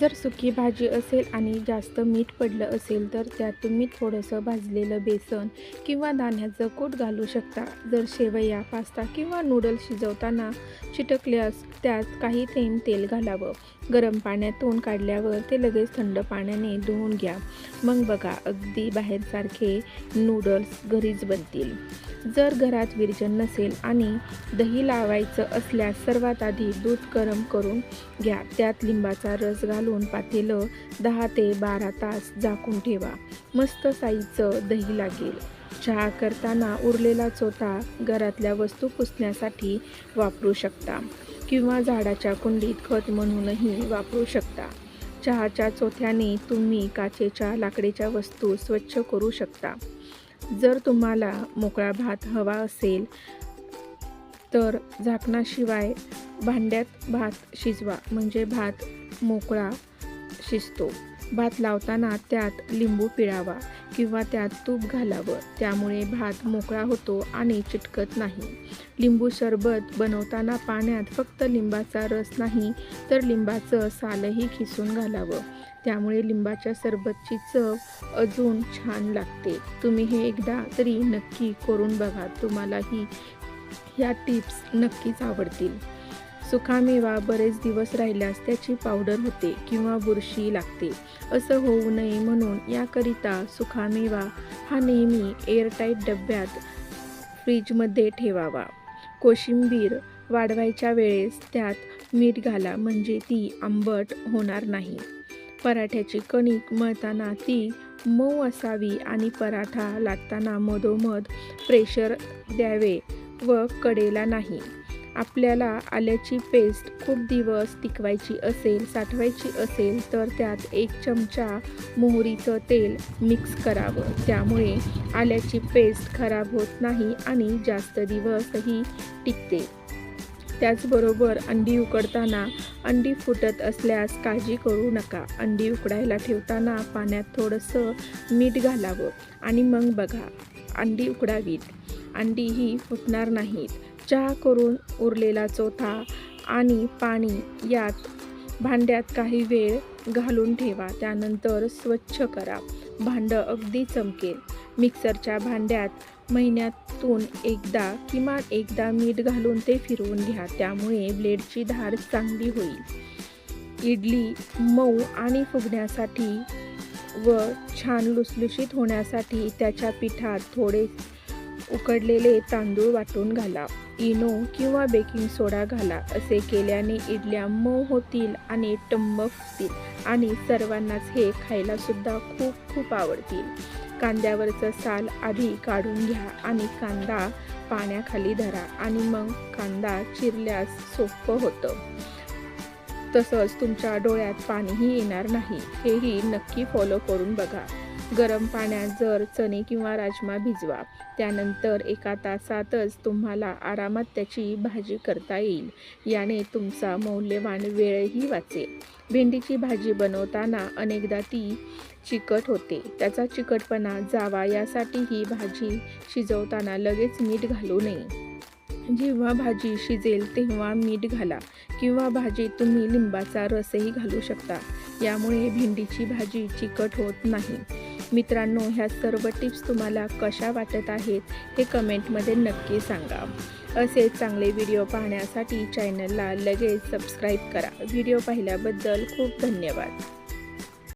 जर सुकी भाजी असेल आणि जास्त मीठ पडलं असेल तर त्यात तुम्ही थोडंसं भाजलेलं बेसन किंवा दाण्याचं कूट घालू शकता. जर शेवया पास्ता किंवा नूडल्स शिजवताना चिटकल्यास त्यात काही थेंब तेल घालावं. गरम पाण्यातून काढल्यावर ते लगेच थंड पाण्याने धुवून घ्या. मग बघा अगदी बाहेरसारखे नूडल्स घरीच बनतील. जर घरात विरजन नसेल आणि दही लावायचं असल्यास सर्वात आधी दूध गरम करून घ्या. त्यात लिंबाचा रस घालून पातेलं दहा ते बारा तास झाकून ठेवा. मस्त साईचं दही लागेल. चहा करताना उरलेला चोथा घरातल्या वस्तू पुसण्यासाठी वापरू शकता किंवा झाडाच्या कुंडीत खत म्हणूनही वापरू शकता. चहाच्या चोथ्याने तुम्ही काचेच्या लाकडीच्या वस्तू स्वच्छ करू शकता. जर तुम्हाला मोकळा भात हवा असेल तर झाकणाशिवाय भांड्यात भात शिजवा म्हणजे भात मोकळा शिजतो. भात लावताना त्यात लिंबू पिळावा किंवा त्यात तूप घालावं त्यामुळे भात मोकळा होतो आणि चिटकत नाही. लिंबू सरबत बनवताना पाण्यात फक्त लिंबाचा रस नाही तर लिंबाचं सालही खिसून घालावं. त्यामुळे लिंबाच्या सरबतची चव अजून छान लागते. तुम्ही हे एकदा तरी नक्की करून बघा. तुम्हालाही ह्या टिप्स नक्कीच आवडतील. सुकामेवा बरेच दिवस राहिल्यास त्याची पावडर होते किंवा बुरशी लागते. असं होऊ नये म्हणून याकरिता सुकामेवा हा नेहमी एअरटाईट डब्यात फ्रीजमध्ये ठेवावा. कोशिंबीर वाढवायच्या वेळेस त्यात मीठ घाला म्हणजे ती आंबट होणार नाही. पराठ्याची कणिक मळताना ती मऊ असावी आणि पराठा लाटताना मधोमध प्रेशर द्यावे. व कडेला नाही. आपल्याला आल्याची पेस्ट खूप दिवस टिकवायची असेल साठवायची असेल तर त्यात एक चमचा मोहरीचं तेल मिक्स करावं. त्यामुळे आल्याची पेस्ट खराब होत नाही आणि जास्त दिवसही टिकते. त्याचबरोबर अंडी उकडताना अंडी फुटत असल्यास काळजी करू नका. अंडी उकडायला ठेवताना पाण्यात थोडंसं मीठ घालावं आणि मग बघा. अंडी उकडावीत. अंडी ही फुटणार नाहीत. चहा करून उरलेला चोथा आणि पाणी यात भांड्यात काही वेळ घालून ठेवा. त्यानंतर स्वच्छ करा. भांडं अगदी चमकेल. मिक्सरच्या भांड्यात महिन्यातून एकदा किमान एकदा मीठ घालून ते फिरवून घ्या. त्यामुळे ब्लेडची धार चांगली होईल. इडली मऊ आणि फुगण्यासाठी व छान लुसलुशीत होण्यासाठी त्याच्या पिठात थोडे उकडलेले तांदूळ वाटून घाला. इनो किंवा बेकिंग सोडा घाला. असे केल्याने इडल्या मऊ होतील आणि टम्म फुगतील आणि सर्वांनाच हे खायला सुद्धा खूप खूप आवडतील. कांद्यावरचं साल आधी काढून घ्या आणि कांदा पाण्याखाली धरा आणि मग कांदा चिरल्यास सोपं होतं. तसंच तुमच्या डोळ्यात पाणीही येणार नाही. हेही नक्की फॉलो करून बघा. गरम पाण्यात जर चणे किंवा राजमा भिजवा त्यानंतर एका तासातच तुम्हाला आरामात त्याची भाजी करता येईल. याने तुमचा मौल्यवान वेळही वाचेल. भेंडीची भाजी बनवताना अनेकदा ती चिकट होते. त्याचा चिकटपणा जावा यासाठी ही भाजी शिजवताना लगेच मीठ घालू नये. जेव्हा भाजी शिजेल तेव्हा मीठ घाला किंवा भाजीत तुम्ही लिंबाचा रसही घालू शकता. यामुळे भेंडीची भाजी चिकट होत नाही. मित्रांनो ह्या सर्व टिप्स तुम्हाला कशा वाटत आहेत हे कमेंटमध्ये नक्की सांगा. असे चांगले व्हिडिओ पाहण्यासाठी चॅनलला लगेच सबस्क्राईब करा. व्हिडिओ पाहिल्याबद्दल खूप धन्यवाद.